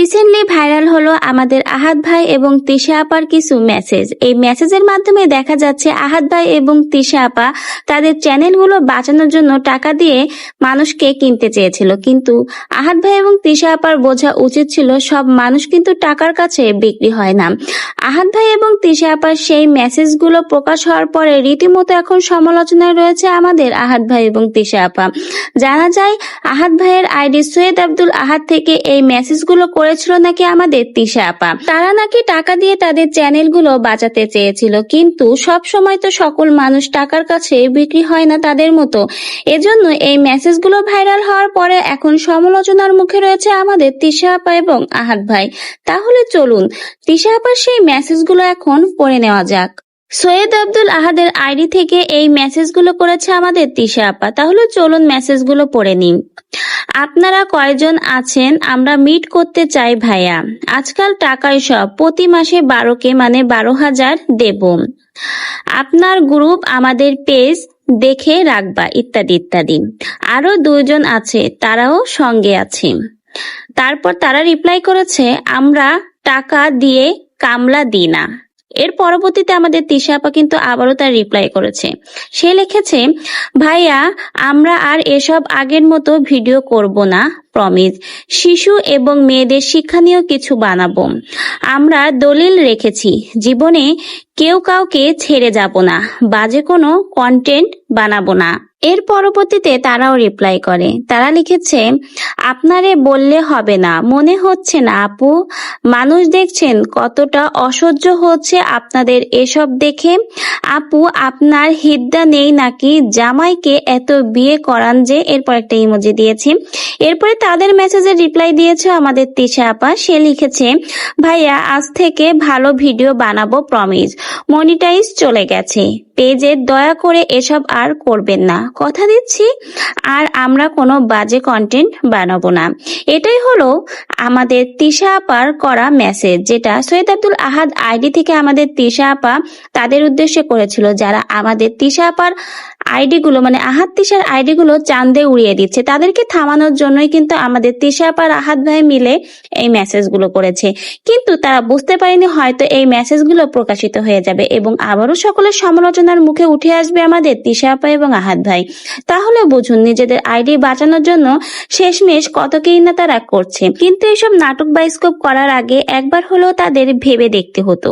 Recently viral হলো আমাদের আহাদ ভাই এবং তিশা আপার কিছু মেসেজ এই মেসেজের মাধ্যমে দেখা যাচ্ছে আহাদ ভাই এবং তিশা আপা তাদের চ্যানেলগুলো বাঁচানোর জন্য টাকা দিয়ে মানুষকে কিনতে চেয়েছিল। কিন্তু আহাদ ভাই এবং তিশা আপার বোঝা উচিত ছিল সব মানুষ কিন্তু টাকার কাছে বিক্রি হয় না। আহাদ ভাই এবং তিশা আপার সেই মেসেজগুলো প্রকাশ হওয়ার পরে রীতিমতো এখন সমালোচনায় রয়েছে আমাদের আহাদ ভাই এবং তিশা আপা। জানা যায় আহাদ ভাইয়ের আইডি সৈয়দ আব্দুল আহাদ থেকে এই মেসেজগুলো করেছিল নাকি আমাদের তিশা আপা? তারা নাকি টাকা দিয়ে তাদের চ্যানেলগুলো বাঁচাতে চেয়েছিল, কিন্তু সব সময় তো সকল মানুষ টাকার কাছে বিক্রি হয় না তাদের মতো। এজন্য এই মেসেজগুলো ভাইরাল হওয়ার পরে এখন সমালোচনার মুখে রয়েছে আমাদের তিশা আপা এবং আহাদ ভাই। তাহলে চলুন, তিশা আপার সেই মেসেজগুলো এখন পড়ে নেওয়া যাক। সৈয়দ আব্দুল আহাদের আইডি থেকে এই মেসেজগুলো করেছে আমাদের তিশা আপা। তাহলে চলুন মেসেজগুলো পড়ে নিন আপনারা কয়জন আছেন? আমরা মিট করতে চাই ভাইয়া। আজকাল টাকাই সব। প্রতি মাসে বারোকে মানে বারো হাজার দেব। আপনার গ্রুপ, আমাদের পেজ দেখে রাখবা, ইত্যাদি ইত্যাদি। আরও দুইজন আছে, তারাও সঙ্গে আছে। তারপর তারা রিপ্লাই করেছে, আমরা টাকা দিয়ে কামলা দিই না। এর পরবর্তীতে আমাদের তিশা আপা কিন্তু আবারও তার রিপ্লাই করেছে। সে লিখেছে, ভাইয়া, আমরা আর এসব আগের মতো ভিডিও করব না। প্রমিস শিশু এবং মেয়েদের শিক্ষণীয় কিছু বানাবো। আমরা দলিল রেখেছি, জীবনে কেউ কাউকে ছেড়ে যাব না, বাজে কোনো কন্টেন্ট বানাবো না। এর পরবর্তীতে তারাও রিপ্লাই করে, তারা লিখেছে, আপনারে বললে হবে না, মনে হচ্ছে না আপু। মানুষ দেখছেন কতটা অসহ্য হচ্ছে আপনাদের এসব দেখে। আপু, আপনার হিদ্দা নেই নাকি? জামাইকে এত বিয়ে করান যে, এরপর একটা ইমোজি দিয়েছি। এরপরে তাদের মেসেজের রিপ্লাই দিয়েছে আমাদের তিশা আপা। সে লিখেছে, ভাইয়া, আজ থেকে ভালো ভিডিও বানাবো প্রমিস মনিটাইজ চলে গেছে। পেজে দয়া করে এসব আর করবেন না। কথা দিচ্ছি, আর আমরা কোনো বাজে কন্টেন্ট বানাবো না। এটাই হলো আমাদের তিশা আপার করা মেসেজ যেটা সৈয়দ আব্দুল আহাদ আইডি থেকে আমাদের তিশা আপা তাদের উদ্দেশ্যে করেছিল, যারা আমাদের তিশা আপার আইডি গুলো মানে আহাত তিশার আইডি গুলো চান্দে উড়িয়ে দিচ্ছে। তাদেরকে থামানোর জন্যই কিন্তু আমাদের তিশা আপার আহাদ ভাই মিলে এই মেসেজগুলো করেছে। কিন্তু তারা বুঝতে পারেনি হয়তো এই মেসেজগুলো প্রকাশিত হয়ে যাবে এবং আবারও সকলের সমালোচনার মুখে উঠে আসবে আমাদের তিশা আপা এবং আহাত ভাই। তাহলে বুঝুন, নিজেদের আইডি বাঁচানোর জন্য শেষমেশ কতকেই না তারা করছে। কিন্তু এসব নাটক বাইস্কোপ করার আগে একবার হলেও তাদের ভেবে দেখতে হতো।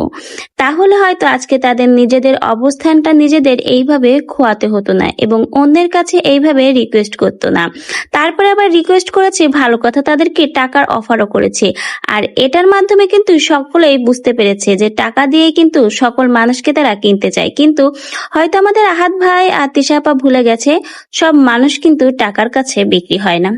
তাহলে হয়তো আজকে তাদের নিজেদের অবস্থানটা নিজেদের এইভাবে খোয়াতে হতো। না এবং অন্যের কাছে এইভাবে রিকোয়েস্ট করতো না। তারপরে আবার রিকোয়েস্ট করেছে, ভালো কথা, তাদেরকে টাকার অফারও করেছে। আর এটার মাধ্যমে কিন্তু সকলেই বুঝতে পেরেছে যে টাকা দিয়ে কিন্তু সকল মানুষকে তারা কিনতে চায়। কিন্তু হয়তো আমাদের আহাত ভাই আর তিশাপা ভুলে গেছে, সব মানুষ কিন্তু টাকার কাছে বিক্রি হয় না।